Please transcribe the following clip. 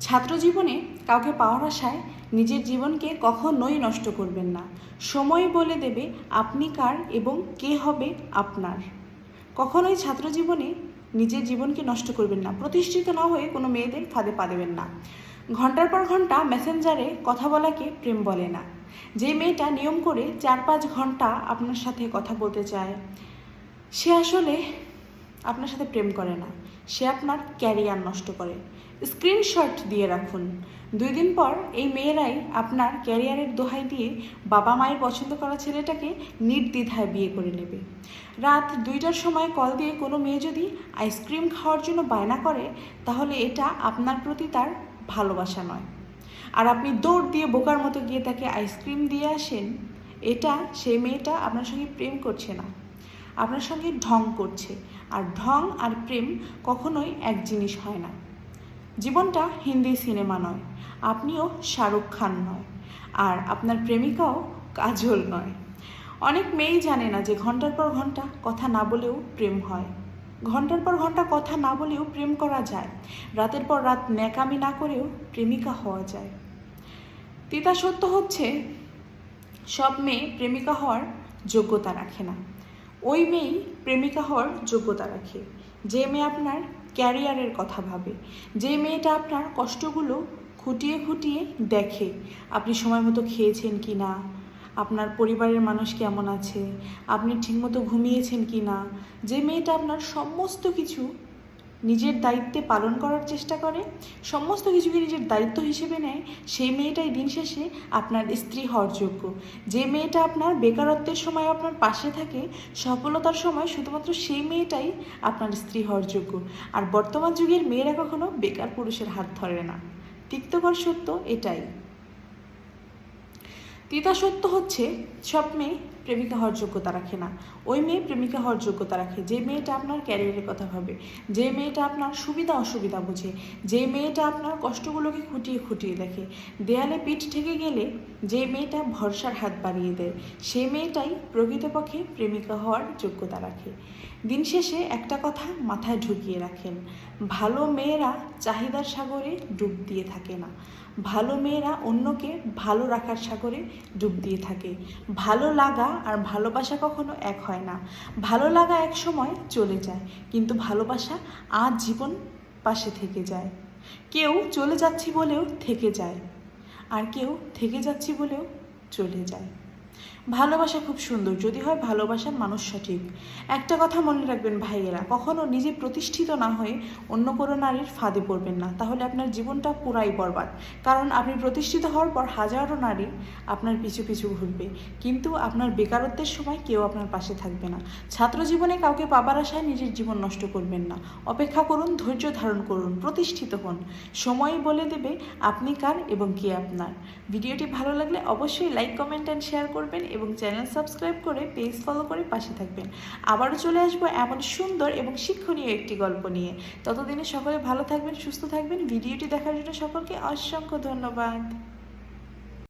ছাত্র জীবনে কাউকে পাওয়ার আশায় নিজের জীবনকে কখনোই নষ্ট করবেন না। সময় বলে দেবে আপনি কার এবং কে হবে আপনার। কখনোই ছাত্র জীবনে নিজের জীবনকে নষ্ট করবেন না। প্রতিষ্ঠিত না হয়ে কোনো মেয়েদের ফাঁদে পা দেবেন না। ঘণ্টার পর ঘণ্টা মেসেঞ্জারে কথা বলাকে প্রেম বলে না। যে মেয়েটা নিয়ম করে চার পাঁচ ঘণ্টা আপনার সাথে কথা বলতে চায়, সে আসলে আপনার সাথে প্রেম করে না। সে আপনার ক্যারিয়ার নষ্ট করে। স্ক্রিনশট দিয়ে রাখুন। দুই দিন পর এই মেয়েরাই আপনার ক্যারিয়ারের দোহাই দিয়ে বাবা মায়ের পছন্দ করা ছেলেটাকে নির্দ্বিধায় বিয়ে করে নেবে। রাত দুইটার সময় কল দিয়ে কোনো মেয়ে যদি আইসক্রিম খাওয়ার জন্য বায়না করে, তাহলে এটা আপনার প্রতি তার ভালোবাসা নয়। আর আপনি দৌড় দিয়ে বোকার মতো গিয়ে তাকে আইসক্রিম দিয়ে আসেন, এটা সেই মেয়েটা আপনার সঙ্গে প্রেম করছে না। আপনার সঙ্গে ঢং করছে। আর ঢং আর প্রেম কখনোই এক জিনিস হয় না। জীবনটা হিন্দি সিনেমা নয়, আপনিও শাহরুখ খান নয়, আর আপনার প্রেমিকাও কাজল নয়। অনেক মেয়েই জানে না যে ঘণ্টার পর ঘণ্টা কথা না বলেও প্রেম হয়। ঘণ্টার পর ঘণ্টা কথা না বলেও প্রেম করা যায়। রাতের পর রাত ন্যাকামি না করেও প্রেমিকা হওয়া যায়। তিতা সত্য হচ্ছে, সব মেয়ে প্রেমিকা হওয়ার যোগ্যতা রাখে না। ওই মেয়েই প্রেমিকা হওয়ার যোগ্যতা রাখে। যে মেয়ে আপনার ক্যারিয়ারের কথা ভাবে, যে মেয়েটা আপনার কষ্টগুলো খুঁটিয়ে খুঁটিয়ে দেখে, আপনি সময় মতো খেয়েছেন কি না, আপনার পরিবারের মানুষ কেমন আছে, আপনি ঠিকমতো ঘুমিয়েছেন কি না, যে মেয়েটা আপনার সমস্ত কিছু নিজের দায়িত্বে পালন করার চেষ্টা করে। সমস্ত কিছুকে নিজের দায়িত্ব হিসেবে নেয়। সেই মেয়েটাই দিন শেষে আপনার স্ত্রী হওয়ার যোগ্য। যে মেয়েটা আপনার বেকারত্বের সময় আপনার পাশে থাকে, সফলতার সময় শুধুমাত্র সেই মেয়েটাই আপনার স্ত্রী হওয়ার যোগ্য। আর বর্তমান যুগের মেয়েরা কখনো বেকার পুরুষের হাত ধরে না। তিক্তকর সত্য এটাই। তিতা সত্য হচ্ছে, সব মেয়ে প্রেমিকা হওয়ার যোগ্যতা রাখে না। ওই মেয়ে প্রেমিকা হওয়ার যোগ্যতা রাখে। যে মেয়েটা আপনার ক্যারিয়ারের কথা ভাবে, যে মেয়েটা আপনার সুবিধা অসুবিধা বুঝে, যে মেয়েটা আপনার কষ্টগুলোকে খুঁটিয়ে খুঁটিয়ে দেখে। দেয়ালে পিঠ ঠেকে গেলে যে মেয়েটা ভরসার হাত বাড়িয়ে দেয়, সে মেয়েটাই প্রকৃতপক্ষে প্রেমিকা হওয়ার যোগ্যতা রাখে। দিন শেষে একটা কথা মাথায় ঢুকিয়ে রাখেন, ভালো মেয়েরা চাহিদার সাগরে ডুব দিয়ে থাকে না। ভালো মেয়েরা অন্যকে ভালো রাখার সাগরে ডুব দিয়ে থাকে। ভালো লাগা আর ভালোবাসা কখনো এক হয় না। ভালো লাগা এক সময় চলে যায়, কিন্তু ভালোবাসা আজ জীবন পাশে থেকে যায়। কেউ চলে যাচ্ছি বলেও থেকে যায়, আর কেউ থেকে যাচ্ছি বলেও চলে যায়। ভালোবাসা খুব সুন্দর, যদি হয় ভালোবাসার মানুষ সঠিক। একটা কথা মনে রাখবেন ভাইয়েরা, কখনো নিজে প্রতিষ্ঠিত না হয়ে অন্য কোনো নারীর ফাঁদে পড়বেন না। তাহলে আপনার জীবনটা পুরাই বরবাদ। কারণ আপনি প্রতিষ্ঠিত হওয়ার পর হাজারো নারী আপনার পিছু পিছু ঘুরবে। কিন্তু আপনার বেকারত্বের সময় কেউ আপনার পাশে থাকবে না। ছাত্র জীবনে কাউকে পাবার আশায় নিজের জীবন নষ্ট করবেন না। অপেক্ষা করুন, ধৈর্য ধারণ করুন, প্রতিষ্ঠিত হন। সময় বলে দেবে আপনি কার এবং কে আপনার। ভিডিওটি ভালো লাগলে অবশ্যই লাইক, কমেন্ট অ্যান্ড শেয়ার করবেন এবং চ্যানেল সাবস্ক্রাইব করে পেজ ফলো করে পাশে থাকবেন। আবারও চলে আসব এমন সুন্দর এবং শিক্ষণীয় একটি গল্প নিয়ে। ততদিনে সকলে ভালো থাকবেন, সুস্থ থাকবেন। ভিডিওটি দেখার জন্য সকলকে অসংখ্য ধন্যবাদ।